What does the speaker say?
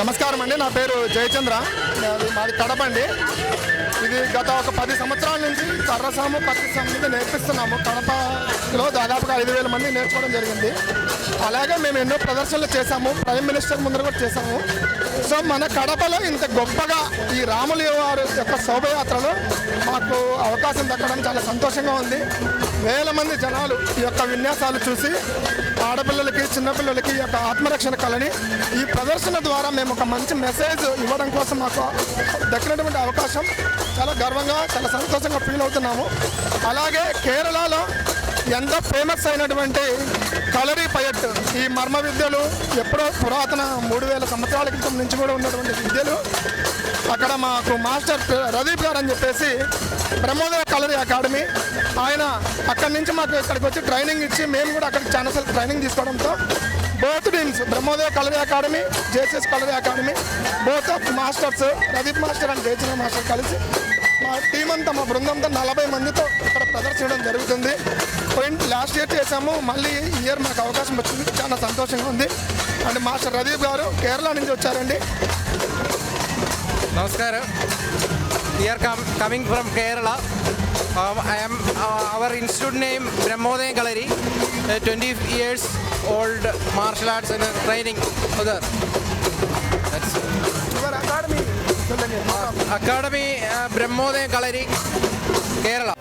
నమస్కారం అండి నా పేరు జయచంద్ర. మాది కడప అండి. ఇది గత ఒక పది సంవత్సరాల నుంచి కర్రసాము పత్తి సంబంధించి నేర్పిస్తున్నాము. కడపలో దాదాపుగా ఐదు వేల మంది నేర్చుకోవడం జరిగింది. అలాగే మేము ఎన్నో ప్రదర్శనలు చేశాము ప్రైమ్ మినిస్టర్ ముందర కూడా చేశాము. సో మన కడపలో ఇంత గొప్పగా ఈ రాములు వారి యొక్క శోభయాత్రలో మాకు అవకాశం దక్కడం చాలా సంతోషంగా ఉంది. వేల మంది జనాలు ఈ యొక్క విన్యాసాలు చూసి ఆడపిల్లలకి చిన్నపిల్లలకి యొక్క ఆత్మరక్షణ కళని ఈ ప్రదర్శన ద్వారా మేము ఒక మంచి మెసేజ్ ఇవ్వడం కోసం మాకు దక్కినటువంటి అవకాశం. చాలా గర్వంగా చాలా సంతోషంగా ఫీల్ అవుతున్నాము. అలాగే కేరళలో ఎంతో ఫేమస్ అయినటువంటి కలరీ పయట్ ఈ మర్మ విద్యలు ఎప్పుడో పురాతన మూడు వేల సంవత్సరాల క్రితం నుంచి కూడా ఉన్నటువంటి విద్యలు. అక్కడ మాకు మాస్టర్ రదీప్ గారు అని చెప్పేసి బ్రహ్మోదయ కలరీ అకాడమీ ఆయన అక్కడి నుంచి మాకు ఇక్కడికి వచ్చి ట్రైనింగ్ ఇచ్చి మేము కూడా అక్కడికి చాలా సార్లు ట్రైనింగ్ తీసుకోవడంతో both teams Brahmodaya Kalari academy JCS Kalari academy both of masters Pradeep master and Jayachandra master కలిసి మా టీం అంతా మా బృందంతో నలభై మందితో ఇక్కడ ప్రదర్శించడం జరుగుతుంది. పోయిన లాస్ట్ ఇయర్ చేసాము మళ్ళీ ఈ ఇయర్ మాకు అవకాశం వచ్చింది. చాలా సంతోషంగా ఉంది. అండ్ మాస్టర్ రదీప్ గారు కేరళ నుంచి వచ్చారండి. నమస్కారం. They are come coming from Kerala I am our institute name Brahmodayam Kalari twenty years old martial arts and training academy academy Brahmodayam Kalari Kerala